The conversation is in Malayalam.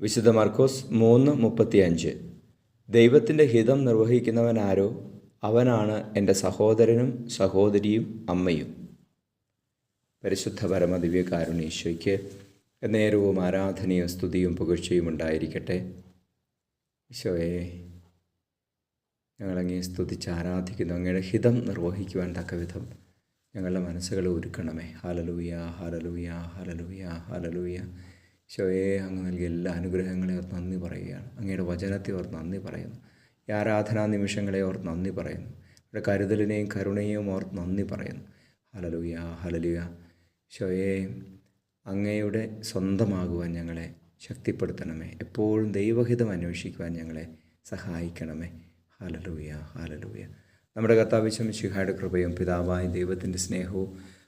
വിശുദ്ധ മാർക്കോസ് മൂന്ന് മുപ്പത്തിയഞ്ച്. ദൈവത്തിന്റെ ഹിതം നിർവഹിക്കുന്നവനാരോ അവനാണ് എന്റെ സഹോദരനും സഹോദരിയും അമ്മയും. പരിശുദ്ധ പരമദിവ്യ കാരുണീശോയ്ക്ക് നേരവും ആരാധനയും സ്തുതിയും പുകഴ്ചയും ഉണ്ടായിരിക്കട്ടെ. ഈശോയെ ഞങ്ങളങ്ങേ സ്തുതിച്ച് ആരാധിക്കുന്നു. അങ്ങയുടെ ഹിതം നിർവഹിക്കുവാൻ തക്ക വിധം ഞങ്ങളുടെ മനസ്സുകളെ ഒരുക്കണമേ. ഹാലലൂയ ഹാലലൂയ ഹാലലൂയ ഹാലലൂയ ഈശോയെ അങ്ങ് നൽകിയ എല്ലാ അനുഗ്രഹങ്ങളെ ഓർത്ത് നന്ദി പറയുകയാണ്. അങ്ങയുടെ വചനത്തെ ഓർത്ത് നന്ദി പറയുന്നു. ഈ ആരാധനാ നിമിഷങ്ങളെ ഓർത്ത് നന്ദി പറയുന്നു. ഇവിടെ കരുതലിനെയും കരുണയും ഓർത്ത് നന്ദി പറയുന്നു. ഹലലുയ ഹലലുയ ശോയെ അങ്ങയുടെ സ്വന്തമാകുവാൻ ഞങ്ങളെ ശക്തിപ്പെടുത്തണമേ. എപ്പോഴും ദൈവഹിതം അന്വേഷിക്കുവാൻ ഞങ്ങളെ സഹായിക്കണമേ. ഹാലലൂയ ഹാലലൂയ നമ്മുടെ കർത്താവിശ്വം ശിഹായുടെ കൃപയും പിതാവായ ദൈവത്തിന്റെ സ്നേഹവും